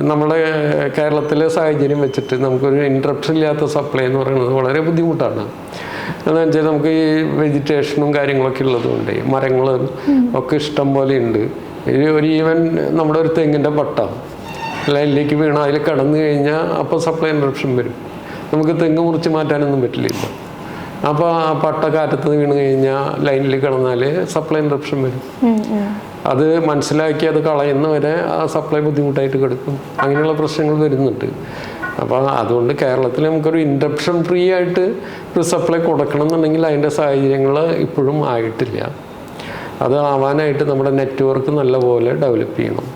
നമ്മുടെ കേരളത്തിലെ സാഹചര്യം വെച്ചിട്ട് നമുക്കൊരു ഇൻട്രപ്ഷൻ ഇല്ലാത്ത സപ്ലൈ എന്ന് പറയുന്നത് വളരെ ബുദ്ധിമുട്ടാണ്. എന്താണെന്ന് വെച്ചാൽ നമുക്ക് ഈ വെജിറ്റേഷനും കാര്യങ്ങളൊക്കെ ഉള്ളതുകൊണ്ട് മരങ്ങളും ഒക്കെ ഇഷ്ടം പോലെ ഉണ്ട്. ഒരു ഈവൻ നമ്മുടെ ഒരു തെങ്ങിന്റെ പട്ട ലൈനിലേക്ക് വീണ അതിൽ കടന്നു കഴിഞ്ഞാൽ അപ്പോൾ സപ്ലൈ ഇൻട്രപ്ഷൻ വരും. നമുക്ക് തെങ്ങ് മുറിച്ച് മാറ്റാനൊന്നും പറ്റില്ല. അപ്പോൾ ആ പട്ട കാറ്റത്ത് വീണ് കഴിഞ്ഞാൽ ലൈനിൽ കിടന്നാൽ സപ്ലൈ ഇൻട്രപ്ഷൻ വരും. അത് മനസ്സിലാക്കി അത് കളയുന്നവരെ ആ സപ്ലൈ ബുദ്ധിമുട്ടായിട്ട് കിടക്കും. അങ്ങനെയുള്ള പ്രശ്നങ്ങൾ വരുന്നുണ്ട്. അപ്പോൾ അതുകൊണ്ട് കേരളത്തിൽ നമുക്കൊരു ഇൻഡപ്ഷൻ ഫ്രീ ആയിട്ട് ഒരു സപ്ലൈ കൊടുക്കണം എന്നുണ്ടെങ്കിൽ അതിന്റെ സാഹചര്യങ്ങൾ ഇപ്പോഴും ആയിട്ടില്ല. അത് ആവാനായിട്ട് നമ്മുടെ നെറ്റ്വർക്ക് നല്ലപോലെ ഡെവലപ്പ് ചെയ്യണം.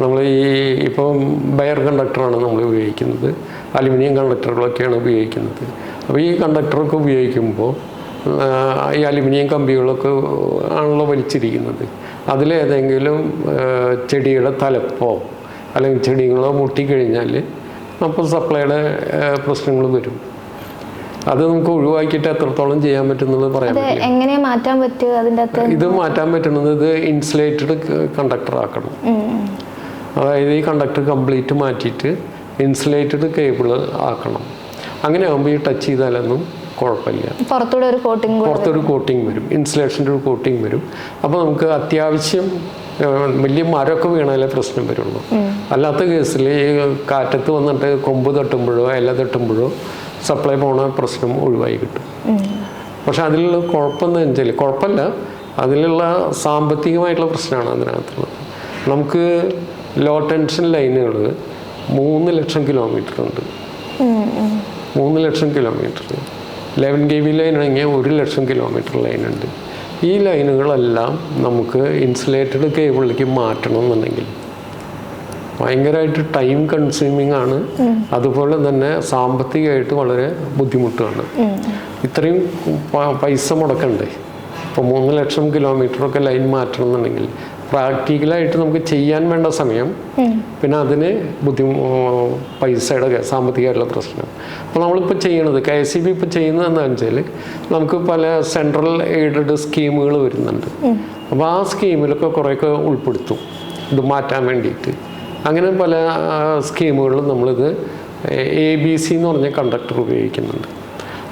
നമ്മൾ ഈ ഇപ്പം ബയർ കണ്ടക്ടറാണ് നമ്മൾ ഉപയോഗിക്കുന്നത്. അലുമിനിയം കണ്ടക്ടറുകളൊക്കെയാണ് ഉപയോഗിക്കുന്നത്. അപ്പോൾ ഈ കണ്ടക്ടറൊക്കെ ഉപയോഗിക്കുമ്പോൾ ഈ അലുമിനിയം കമ്പികളൊക്കെ ആണല്ലോ വലിച്ചിരിക്കുന്നത്. അതിലേതെങ്കിലും ചെടിയുടെ തലപ്പോ അല്ലെങ്കിൽ ചെടികളോ മുട്ടിക്കഴിഞ്ഞാൽ അപ്പോൾ സപ്ലൈയുടെ പ്രശ്നങ്ങൾ വരും. അത് നമുക്ക് ഒഴിവാക്കിയിട്ട് എത്രത്തോളം ചെയ്യാൻ പറ്റുന്നത് പറയാൻ എങ്ങനെ മാറ്റാൻ പറ്റും അതിന്റെ ഇത് മാറ്റാൻ പറ്റുന്നത് ഇത് ഇൻസുലേറ്റഡ് കണ്ടക്ടർ ആക്കണം. അതായത് ഈ കണ്ടക്ടർ കംപ്ലീറ്റ് മാറ്റിയിട്ട് ഇൻസുലേറ്റഡ് കേബിൾ ആക്കണം. അങ്ങനെ ആകുമ്പോൾ ഈ ടച്ച് ചെയ്താലൊന്നും കുഴപ്പമില്ല. പുറത്തൂടെ ഒരു പുറത്തൊരു കോട്ടിങ് വരും. ഇൻസുലേഷന്റെ ഒരു കോട്ടിംഗ് വരും. അപ്പോൾ നമുക്ക് അത്യാവശ്യം വലിയ മരമൊക്കെ വീണാലേ പ്രശ്നം വരുള്ളൂ. അല്ലാത്ത കേസിൽ ഈ കാറ്റത്ത് വന്നിട്ട് കൊമ്പ് തട്ടുമ്പോഴോ ഇല തട്ടുമ്പോഴോ സപ്ലൈ പോണ പ്രശ്നം ഒഴിവായി കിട്ടും. പക്ഷെ അതിലുള്ള കുഴപ്പമെന്ന് വെച്ചാൽ കുഴപ്പമില്ല. അതിലുള്ള സാമ്പത്തികമായിട്ടുള്ള പ്രശ്നമാണ് അതിനകത്തുള്ളത്. നമുക്ക് ലോ ടെൻഷൻ ലൈനുകൾ മൂന്ന് ലക്ഷം കിലോമീറ്റർ ഉണ്ട്. മൂന്ന് ലക്ഷം kilometre eleven K V line ആണെങ്കിൽ ഒരു ലക്ഷം കിലോമീറ്റർ ലൈൻ ഉണ്ട് ഈ ലൈനുകളെല്ലാം നമുക്ക് ഇൻസുലേറ്റഡ് കേബിളിലേക്ക് മാറ്റണം എന്നുണ്ടെങ്കിൽ ഭയങ്കരമായിട്ട് ടൈം കൺസ്യൂമിങ് ആണ്. അതുപോലെ തന്നെ സാമ്പത്തികമായിട്ട് വളരെ ബുദ്ധിമുട്ടാണ്. ഇത്രയും പൈസ മുടക്കണ്ടേ? ഇപ്പോൾ മൂന്ന് ലക്ഷം കിലോമീറ്ററൊക്കെ ലൈൻ മാറ്റണം എന്നുണ്ടെങ്കിൽ പ്രാക്ടിക്കലായിട്ട് നമുക്ക് ചെയ്യാൻ വേണ്ട സമയം പിന്നെ അതിന് ബുദ്ധിമു പൈസയുടെ സാമ്പത്തികമായിട്ടുള്ള പ്രശ്നം. അപ്പോൾ നമ്മളിപ്പോൾ ചെയ്യണത് കെ എസ് സി ബി ഇപ്പോൾ ചെയ്യുന്നത് എന്താണെന്ന് വെച്ചാൽ നമുക്ക് പല സെൻട്രൽ എയ്ഡഡ് സ്കീമുകൾ വരുന്നുണ്ട്. അപ്പോൾ ആ സ്കീമിലൊക്കെ കുറേയൊക്കെ ഉൾപ്പെടുത്തും. ഇത് മാറ്റാൻ വേണ്ടിയിട്ട്. അങ്ങനെ പല സ്കീമുകളിലും നമ്മളിത് എ ബി സി എന്ന് പറഞ്ഞ കണ്ടക്ടർ ഉപയോഗിക്കുന്നുണ്ട്.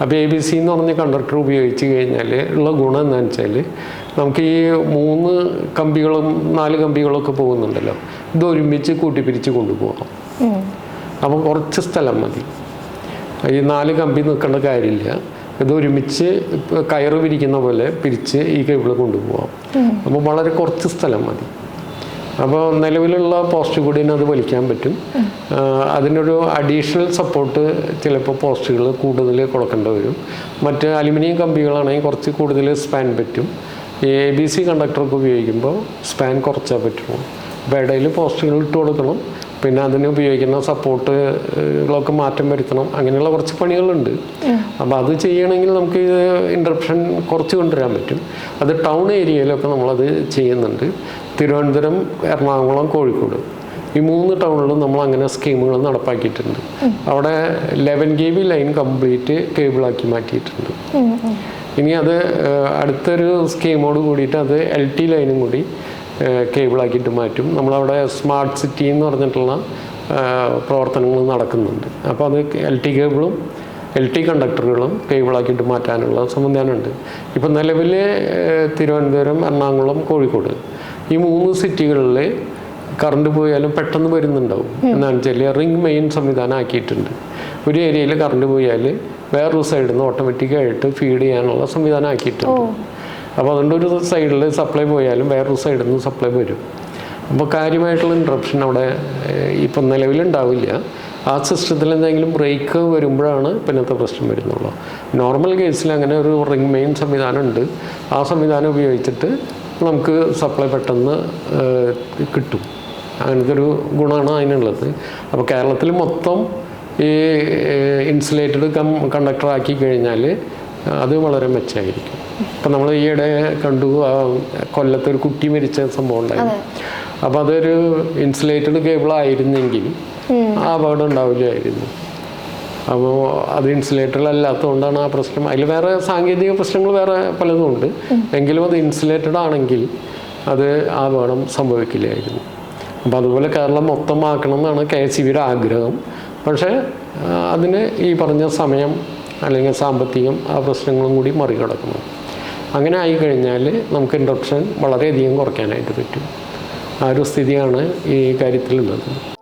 അപ്പോൾ എ ബി സി എന്ന് പറഞ്ഞ കണ്ടക്ടർ ഉപയോഗിച്ച് കഴിഞ്ഞാൽ ഉള്ള ഗുണം എന്താണെന്ന് വെച്ചാൽ നമുക്ക് ഈ മൂന്ന് കമ്പികളും നാല് കമ്പികളൊക്കെ പോകുന്നുണ്ടല്ലോ. ഇത് ഒരുമിച്ച് കൂട്ടിപ്പിരിച്ച് കൊണ്ടുപോകാം. അപ്പോൾ കുറച്ച് സ്ഥലം മതി. ഈ നാല് കമ്പി നിൽക്കേണ്ട കാര്യമില്ല. ഇത് ഒരുമിച്ച് കയറ് പിരിക്കുന്ന പോലെ പിരിച്ച് ഈ കേബിൾ കൊണ്ടുപോകാം അപ്പോൾ വളരെ കുറച്ച് സ്ഥലം മതി. അപ്പോൾ നിലവിലുള്ള പോസ്റ്റ് കൂടി അത് വലിക്കാൻ പറ്റും. അതിനൊരു അഡീഷണൽ സപ്പോർട്ട് ചിലപ്പോൾ പോസ്റ്റുകൾ കൂടുതൽ കൊടുക്കേണ്ടി വരും. മറ്റ് അലുമിനിയം കമ്പികളാണെങ്കിൽ കുറച്ച് കൂടുതൽ സ്പാൻ പറ്റും. എ ബി സി കണ്ടക്ടറൊക്കെ ഉപയോഗിക്കുമ്പോൾ സ്പാൻ കുറച്ചാൽ പറ്റുള്ളൂ. അപ്പോൾ ഇടയിൽ പോസ്റ്റുകൾ ഇട്ട് കൊടുക്കണം. പിന്നെ അതിന് ഉപയോഗിക്കുന്ന സപ്പോർട്ടുകളൊക്കെ മാറ്റം വരുത്തണം. അങ്ങനെയുള്ള കുറച്ച് പണികളുണ്ട്. അപ്പോൾ അത് ചെയ്യണമെങ്കിൽ നമുക്ക് ഇൻട്രപ്ഷൻ കുറച്ച് കൊണ്ടുവരാൻ പറ്റും. അത് ടൗൺ ഏരിയയിലൊക്കെ നമ്മളത് ചെയ്യുന്നുണ്ട്. തിരുവനന്തപുരം എറണാകുളം കോഴിക്കോട്. ഈ മൂന്ന് ടൗണിലും നമ്മൾ അങ്ങനെ സ്കീമുകൾ നടപ്പാക്കിയിട്ടുണ്ട് അവിടെ eleven K V line complete കേബിളാക്കി മാറ്റിയിട്ടുണ്ട്. ഇനി അത് അടുത്തൊരു സ്കീമോട് കൂടിയിട്ട് അത് എൽ ടി ലൈനും കൂടി കേബിളാക്കിയിട്ട് മാറ്റും. നമ്മളവിടെ സ്മാർട്ട് സിറ്റി എന്ന് പറഞ്ഞിട്ടുള്ള പ്രവർത്തനങ്ങൾ നടക്കുന്നുണ്ട്. അപ്പോൾ അത് എൽ ടി കേബിളും എൽ ടി കണ്ടക്ടറുകളും കേബിളാക്കിയിട്ട് മാറ്റാനുള്ള സംവിധാനമുണ്ട്. ഇപ്പം നിലവിൽ തിരുവനന്തപുരം എറണാകുളം കോഴിക്കോട് ഈ മൂന്ന് സിറ്റികളിൽ കറണ്ട് പോയാലും പെട്ടെന്ന് വരുന്നുണ്ടാവും. എന്നാണ് വെച്ചാൽ റിംഗ് മെയിൻ സംവിധാനം ആക്കിയിട്ടുണ്ട്. ഒരു ഏരിയയിൽ കറണ്ട് പോയാൽ വേറൊരു സൈഡിൽ നിന്ന് ഓട്ടോമാറ്റിക്കായിട്ട് ഫീഡ് ചെയ്യാനുള്ള സംവിധാനം ആക്കിയിട്ടുണ്ട്. അപ്പോൾ അതുകൊണ്ട് ഒരു സൈഡിൽ സപ്ലൈ പോയാലും വേറൊരു സൈഡിൽ നിന്ന് സപ്ലൈ വരും. അപ്പോൾ കാര്യമായിട്ടുള്ള ഇൻട്രപ്ഷൻ അവിടെ ഇപ്പം നിലവിലുണ്ടാവില്ല. ആ സിസ്റ്റത്തിൽ എന്തെങ്കിലും ബ്രേക്ക് വരുമ്പോഴാണ് പിന്നത്തെ പ്രശ്നം വരുന്നുള്ളൂ. നോർമൽ കേസിൽ അങ്ങനെ ഒരു റിംഗ് മെയിൻ സംവിധാനം ഉണ്ട്. ആ സംവിധാനം ഉപയോഗിച്ചിട്ട് നമുക്ക് സപ്ലൈ പെട്ടെന്ന് കിട്ടും. അങ്ങനത്തെ ഒരു ഗുണമാണ് അതിനുള്ളത്. അപ്പോൾ കേരളത്തിൽ മൊത്തം ഈ ഇൻസുലേറ്റഡ് കം കണ്ടക്ടർ ആക്കി കഴിഞ്ഞാൽ അത് വളരെ മെച്ചമായിരിക്കും. ഇപ്പം നമ്മൾ ഈയിടെ കണ്ടു കൊല്ലത്ത് ഒരു കുട്ടി മരിച്ച സംഭവം ഉണ്ടായിരുന്നു. അപ്പം അതൊരു ഇൻസുലേറ്റഡ് കേബിൾ ആയിരുന്നെങ്കിൽ ആ അപകടം ഉണ്ടാവില്ലായിരുന്നു. അപ്പോൾ അത് ഇൻസുലേറ്റഡ് അല്ലാത്തതുകൊണ്ടാണ് ആ പ്രശ്നം. അതിൽ വേറെ സാങ്കേതിക പ്രശ്നങ്ങൾ വേറെ പലതും ഉണ്ട്. എങ്കിലും അത് ഇൻസുലേറ്റഡ് ആണെങ്കിൽ അത് ആ അപകടം സംഭവിക്കില്ലായിരുന്നു. അപ്പോൾ അതുപോലെ കേരളം മൊത്തമാക്കണം എന്നാണ് കെ എസ് ബിയുടെ ആഗ്രഹം. പക്ഷേ അതിന് ഈ പറഞ്ഞ സമയം അല്ലെങ്കിൽ സാമ്പത്തികം ആ പ്രശ്നങ്ങളും കൂടി മറികടക്കുന്നു. അങ്ങനെ ആയിക്കഴിഞ്ഞാൽ നമുക്ക് ഇൻഡക്ഷൻ വളരെയധികം കുറയ്ക്കാനായിട്ട് പറ്റും. ആ ഒരു സ്ഥിതിയാണ് ഈ കാര്യത്തിലുള്ളത്.